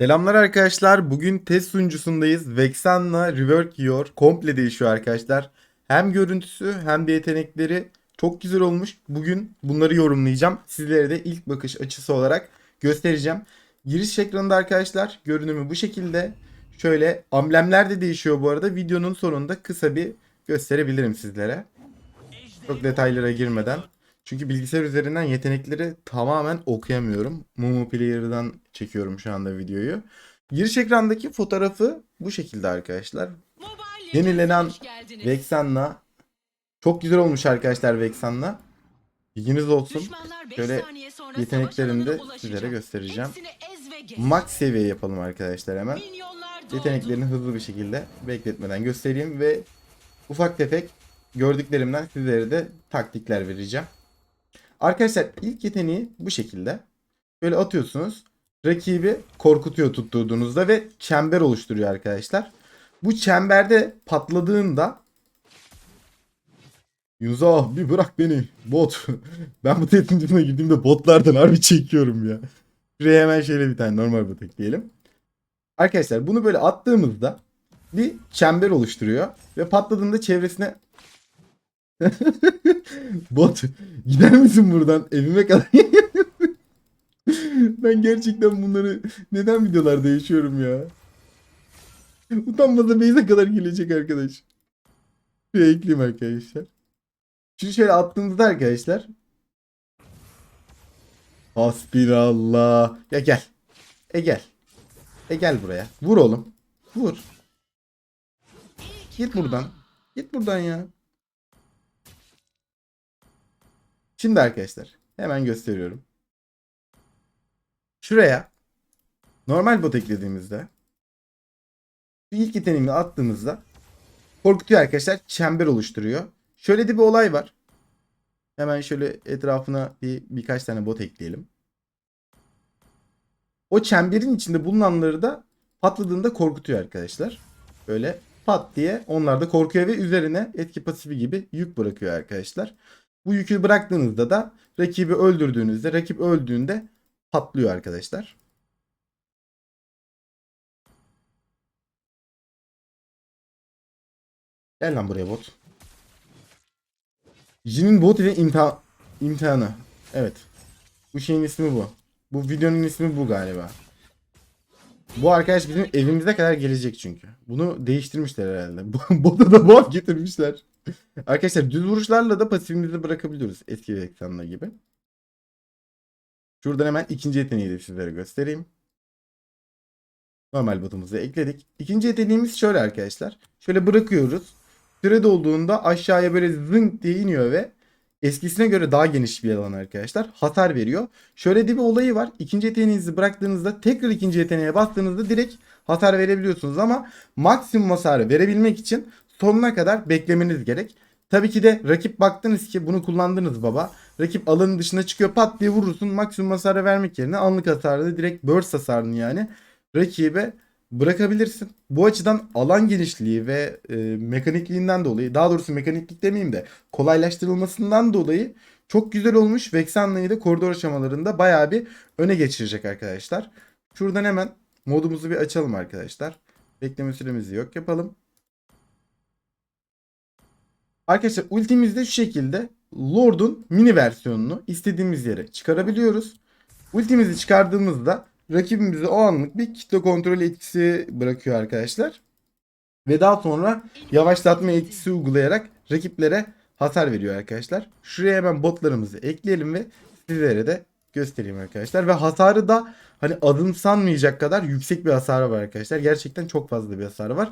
Selamlar arkadaşlar. Bugün test sunucusundayız. Vexan'la Rework Your komple değişiyor arkadaşlar. Hem görüntüsü hem de yetenekleri çok güzel olmuş. Bugün bunları yorumlayacağım. Sizlere de ilk bakış açısı olarak göstereceğim. Giriş ekranında arkadaşlar görünümü bu şekilde. Şöyle amblemler de değişiyor bu arada. Videonun sonunda kısa bir gösterebilirim sizlere. Çok detaylara girmeden. Çünkü bilgisayar üzerinden yetenekleri tamamen okuyamıyorum. Mumu Player'dan çekiyorum şu anda videoyu. Giriş ekrandaki fotoğrafı bu şekilde arkadaşlar. Yenilenen Vexan'la çok güzel olmuş arkadaşlar Vexan'la. Bilginiz olsun. Şöyle yeteneklerini de sizlere göstereceğim. Max seviye yapalım arkadaşlar hemen. Yeteneklerini hızlı bir şekilde bekletmeden göstereyim ve ufak tefek gördüklerimden sizlere de taktikler vereceğim. Arkadaşlar ilk yeteneği bu şekilde. Böyle atıyorsunuz. Rakibi korkutuyor tutturduğunuzda ve çember oluşturuyor arkadaşlar. Bu çemberde patladığında Yunus bir bırak beni bot. ben bu tetikine girdiğimde botlardan harbi çekiyorum ya. Şuraya hemen şöyle bir tane normal bot ekleyelim. Arkadaşlar bunu böyle attığımızda bir çember oluşturuyor ve patladığında çevresine Bot gider misin buradan evime kadar? ben gerçekten bunları neden videolarda yaşıyorum ya? Utanmasa Beyze kadar gelecek arkadaş. Bir ekleyeyim arkadaşlar. Şimdi şöyle attığınızda arkadaşlar. Hasbinallah. Ya gel. E gel. E gel buraya. Vur oğlum. Vur. Git buradan. Git buradan ya. Şimdi arkadaşlar hemen gösteriyorum. Şuraya normal bot eklediğimizde ilk yeteneğimi attığımızda korkutuyor arkadaşlar. Çember oluşturuyor. Şöyle de bir olay var. Hemen şöyle etrafına bir birkaç tane bot ekleyelim. O çemberin içinde bulunanları da patladığında korkutuyor arkadaşlar. Böyle pat diye onlar da korkuyor ve üzerine etki pasifi gibi yük bırakıyor arkadaşlar. Bu yükü bıraktığınızda da rakibi öldürdüğünüzde rakip öldüğünde patlıyor arkadaşlar. Gel lan buraya bot. Jin'in bot ile imtiha imtihanı. Evet. Bu şeyin ismi bu. Bu videonun ismi bu galiba. Bu arkadaş bizim evimize kadar gelecek çünkü. Bunu değiştirmişler herhalde. Bota da buff getirmişler. Arkadaşlar düz vuruşlarla da pasifimizi bırakabiliyoruz eski ekranlar gibi. Şuradan hemen ikinci yeteneği de sizlere göstereyim. Normal botumuzu ekledik. İkinci yeteneğimiz şöyle arkadaşlar. Şöyle bırakıyoruz. Süre dolduğunda aşağıya böyle zınk diye iniyor ve eskisine göre daha geniş bir alan arkadaşlar. Hasar veriyor. Şöyle de bir olayı var. İkinci yeteneğinizi bıraktığınızda tekrar ikinci yeteneğe bastığınızda direkt hasar verebiliyorsunuz ama maksimum hasarı verebilmek için sonuna kadar beklemeniz gerek. Tabii ki de rakip baktınız ki bunu kullandınız baba. Rakip alanın dışına çıkıyor pat diye vurursun. Maksimum hasarı vermek yerine anlık hasarını direkt burst hasarını yani rakibe bırakabilirsin. Bu açıdan alan genişliği ve e, mekanikliğinden dolayı daha doğrusu mekaniklik demeyeyim de kolaylaştırılmasından dolayı çok güzel olmuş. Vexanla'yı da koridor aşamalarında bayağı bir öne geçirecek arkadaşlar. Şuradan hemen modumuzu bir açalım arkadaşlar. Bekleme süremizi yok yapalım. Arkadaşlar ultimizde şu şekilde Lord'un mini versiyonunu istediğimiz yere çıkarabiliyoruz. Ultimizi çıkardığımızda rakibimize o anlık bir kitle kontrol etkisi bırakıyor arkadaşlar. Ve daha sonra yavaşlatma etkisi uygulayarak rakiplere hasar veriyor arkadaşlar. Şuraya hemen botlarımızı ekleyelim ve sizlere de göstereyim arkadaşlar. Ve hasarı da hani adım sanmayacak kadar yüksek bir hasarı var arkadaşlar. Gerçekten çok fazla bir hasarı var.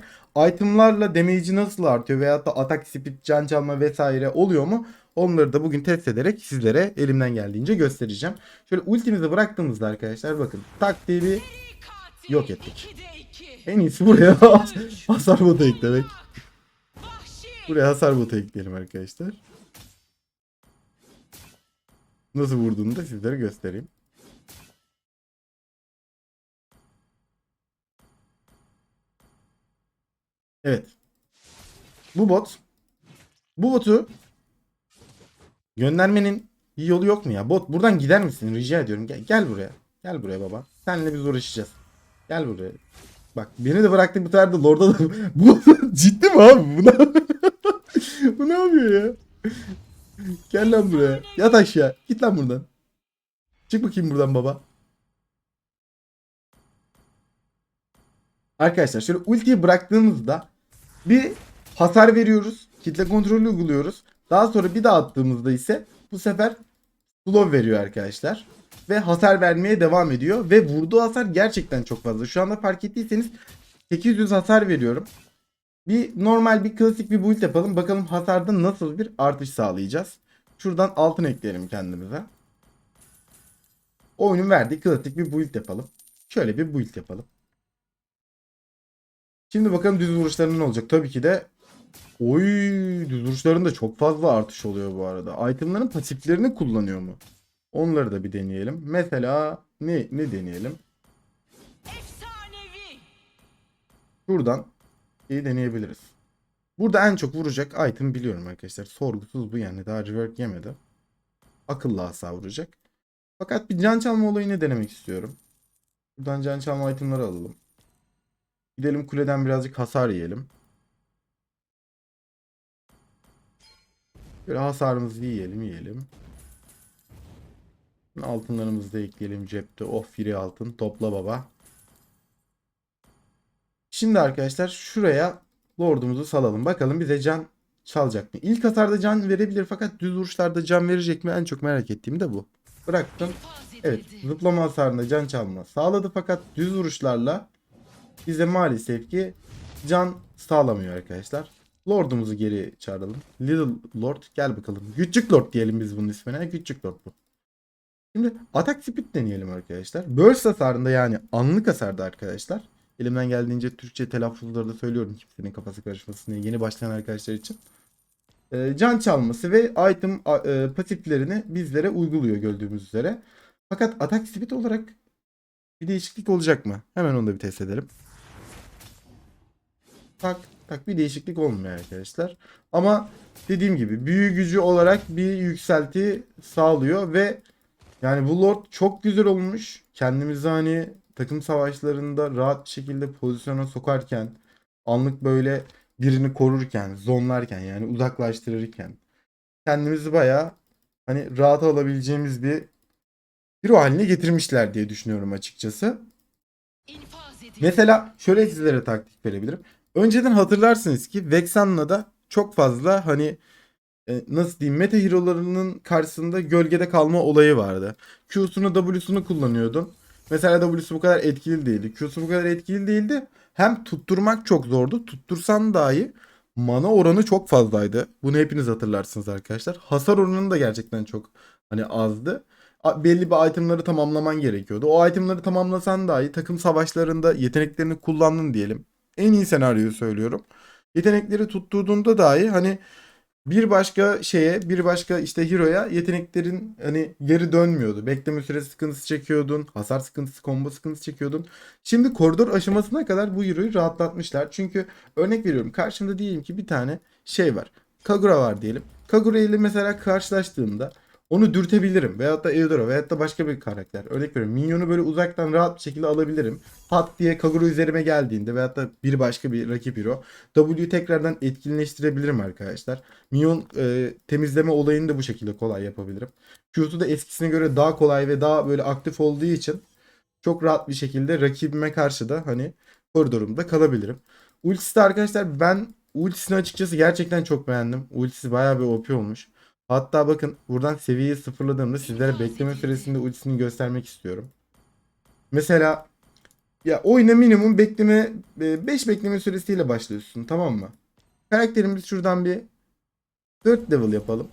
Itemlarla damage'i nasıl artıyor veyahut da atak speed, can çalma vesaire oluyor mu? Onları da bugün test ederek sizlere elimden geldiğince göstereceğim. Şöyle ultimizi bıraktığımızda arkadaşlar bakın tak diye bir yok ettik. En iyisi buraya hasar botu eklemek. Buraya hasar botu ekleyelim arkadaşlar. Nasıl vurduğunu da sizlere göstereyim. Evet. Bu bot. Bu botu göndermenin bir yolu yok mu ya? Bot buradan gider misin? Rica ediyorum. Gel, gel buraya. Gel buraya baba. Seninle biz uğraşacağız. Gel buraya. Bak beni de bıraktık bu de Lord'a da... Bu ciddi mi abi? Bu ne yapıyor ya? Gel lan buraya. Yat aşağı. Git lan buradan. Çık bakayım buradan baba. Arkadaşlar şöyle ultiyi bıraktığımızda bir hasar veriyoruz. Kitle kontrolü uyguluyoruz. Daha sonra bir daha attığımızda ise bu sefer slow veriyor arkadaşlar. Ve hasar vermeye devam ediyor. Ve vurduğu hasar gerçekten çok fazla. Şu anda fark ettiyseniz 800 hasar veriyorum. Bir normal bir klasik bir build yapalım. Bakalım hasarda nasıl bir artış sağlayacağız. Şuradan altın ekleyelim kendimize. Oyunun verdiği klasik bir build yapalım. Şöyle bir build yapalım. Şimdi bakalım düz vuruşlarının ne olacak. Tabii ki de Oy düz vuruşlarında çok fazla artış oluyor bu arada. Itemların pasiflerini kullanıyor mu? Onları da bir deneyelim. Mesela ne ne deneyelim? Efsanevi. İyi deneyebiliriz. Burada en çok vuracak item biliyorum arkadaşlar. Sorgusuz bu yani. Daha rework yemedi. Akıllı hasar vuracak. Fakat bir can çalma olayını denemek istiyorum. Buradan can çalma itemleri alalım. Gidelim kuleden birazcık hasar yiyelim. Böyle hasarımızı yiyelim yiyelim. Altınlarımızı da ekleyelim cepte. Oh free altın. Topla baba. Şimdi arkadaşlar şuraya lordumuzu salalım. Bakalım bize can çalacak mı? İlk hasarda can verebilir fakat düz vuruşlarda can verecek mi? En çok merak ettiğim de bu. Bıraktım. Evet zıplama hasarında can çalma sağladı fakat düz vuruşlarla bize maalesef ki can sağlamıyor arkadaşlar. Lord'umuzu geri çağıralım. Little Lord gel bakalım. Küçük Lord diyelim biz bunun ismine. Küçük Lord bu. Şimdi atak speed deneyelim arkadaşlar. Burst hasarında yani anlık hasarda arkadaşlar. Elimden geldiğince Türkçe telaffuzları da söylüyorum kimsenin kafası karışmasın diye yeni başlayan arkadaşlar için. Ee, can çalması ve item e, pasiflerini bizlere uyguluyor gördüğümüz üzere. Fakat atak speed olarak bir değişiklik olacak mı? Hemen onu da bir test edelim. Tak tak bir değişiklik olmuyor arkadaşlar. Ama dediğim gibi büyü gücü olarak bir yükselti sağlıyor ve yani bu lord çok güzel olmuş. Kendimizi hani takım savaşlarında rahat bir şekilde pozisyona sokarken anlık böyle birini korurken, zonlarken yani uzaklaştırırken kendimizi bayağı hani rahat alabileceğimiz bir hero haline getirmişler diye düşünüyorum açıkçası. Mesela şöyle sizlere taktik verebilirim. Önceden hatırlarsınız ki Vexan'la çok fazla hani e, nasıl diyeyim meta hero'larının karşısında gölgede kalma olayı vardı. Q'sunu W'sunu kullanıyordun. Mesela W'su bu kadar etkili değildi. Q'su bu kadar etkili değildi. Hem tutturmak çok zordu. Tuttursan dahi mana oranı çok fazlaydı. Bunu hepiniz hatırlarsınız arkadaşlar. Hasar oranı da gerçekten çok hani azdı. Belli bir itemları tamamlaman gerekiyordu. O itemları tamamlasan dahi takım savaşlarında yeteneklerini kullandın diyelim. En iyi senaryoyu söylüyorum. Yetenekleri tutturduğunda dahi hani bir başka şeye, bir başka işte hero'ya yeteneklerin hani geri dönmüyordu. Bekleme süresi sıkıntısı çekiyordun. Hasar sıkıntısı, combo sıkıntısı çekiyordun. Şimdi koridor aşamasına kadar bu hero'yu rahatlatmışlar. Çünkü örnek veriyorum karşımda diyelim ki bir tane şey var. Kagura var diyelim. Kagura ile mesela karşılaştığımda onu dürtebilirim. Veyahut da Eudora veyahut da başka bir karakter. Örnek veriyorum. Minyonu böyle uzaktan rahat bir şekilde alabilirim. Pat diye Kagura üzerime geldiğinde veyahut da bir başka bir rakip hero. W'yu tekrardan etkinleştirebilirim arkadaşlar. Minyon e, temizleme olayını da bu şekilde kolay yapabilirim. Q'su da eskisine göre daha kolay ve daha böyle aktif olduğu için çok rahat bir şekilde rakibime karşı da hani koridorumda kalabilirim. Ultisi de arkadaşlar ben ultisini açıkçası gerçekten çok beğendim. Ultisi bayağı bir OP olmuş. Hatta bakın buradan seviyeyi sıfırladığımda sizlere bekleme süresinde ultisini göstermek istiyorum. Mesela ya oyuna minimum bekleme 5 bekleme süresiyle başlıyorsun tamam mı? Karakterimiz şuradan bir 4 level yapalım.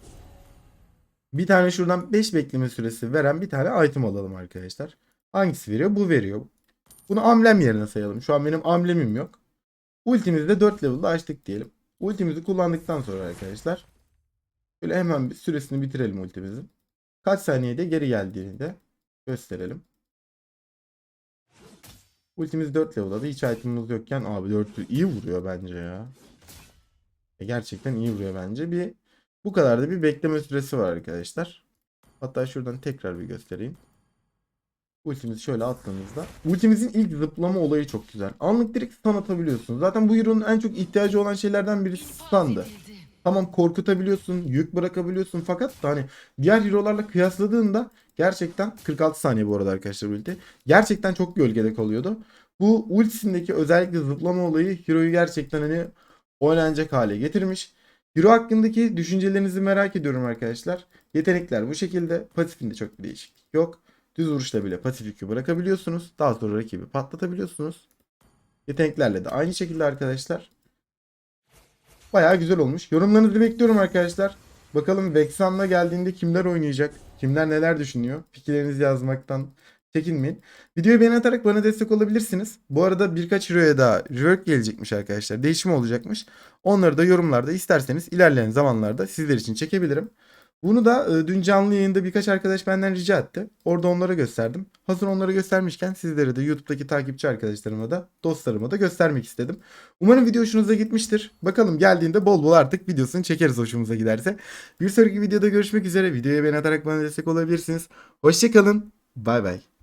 Bir tane şuradan 5 bekleme süresi veren bir tane item alalım arkadaşlar. Hangisi veriyor? Bu veriyor. Bunu amblem yerine sayalım. Şu an benim amblemim yok. Ultimizi de 4 level'da açtık diyelim. Ultimizi kullandıktan sonra arkadaşlar Böyle hemen bir süresini bitirelim ultimizin. Kaç saniyede geri geldiğini de gösterelim. Ultimiz 4 level'da hiç itemimiz yokken abi 4 iyi vuruyor bence ya. E, gerçekten iyi vuruyor bence. Bir bu kadar da bir bekleme süresi var arkadaşlar. Hatta şuradan tekrar bir göstereyim. Ultimizi şöyle attığımızda. Ultimizin ilk zıplama olayı çok güzel. Anlık direkt stun atabiliyorsun. Zaten bu hero'nun en çok ihtiyacı olan şeylerden birisi stun'dı. Tamam korkutabiliyorsun, yük bırakabiliyorsun fakat hani diğer hero'larla kıyasladığında gerçekten 46 saniye bu arada arkadaşlar ulti. Gerçekten çok gölgede kalıyordu. Bu ultisindeki özellikle zıplama olayı hero'yu gerçekten hani oynanacak hale getirmiş. Hero hakkındaki düşüncelerinizi merak ediyorum arkadaşlar. Yetenekler bu şekilde. Pasifinde çok bir değişiklik yok. Düz vuruşla bile pasif yükü bırakabiliyorsunuz. Daha sonra rakibi patlatabiliyorsunuz. Yeteneklerle de aynı şekilde arkadaşlar. Bayağı güzel olmuş. Yorumlarınızı bekliyorum arkadaşlar. Bakalım Vexan'la geldiğinde kimler oynayacak? Kimler neler düşünüyor? Fikirlerinizi yazmaktan çekinmeyin. Videoyu beğeni atarak bana destek olabilirsiniz. Bu arada birkaç hero'ya daha rework gelecekmiş arkadaşlar. Değişim olacakmış. Onları da yorumlarda isterseniz ilerleyen zamanlarda sizler için çekebilirim. Bunu da e, dün canlı yayında birkaç arkadaş benden rica etti. Orada onlara gösterdim. Hazır onlara göstermişken sizlere de YouTube'daki takipçi arkadaşlarıma da dostlarıma da göstermek istedim. Umarım video hoşunuza gitmiştir. Bakalım geldiğinde bol bol artık videosunu çekeriz hoşumuza giderse. Bir sonraki videoda görüşmek üzere. Videoya beğeni atarak bana destek olabilirsiniz. Hoşçakalın. Bay bay.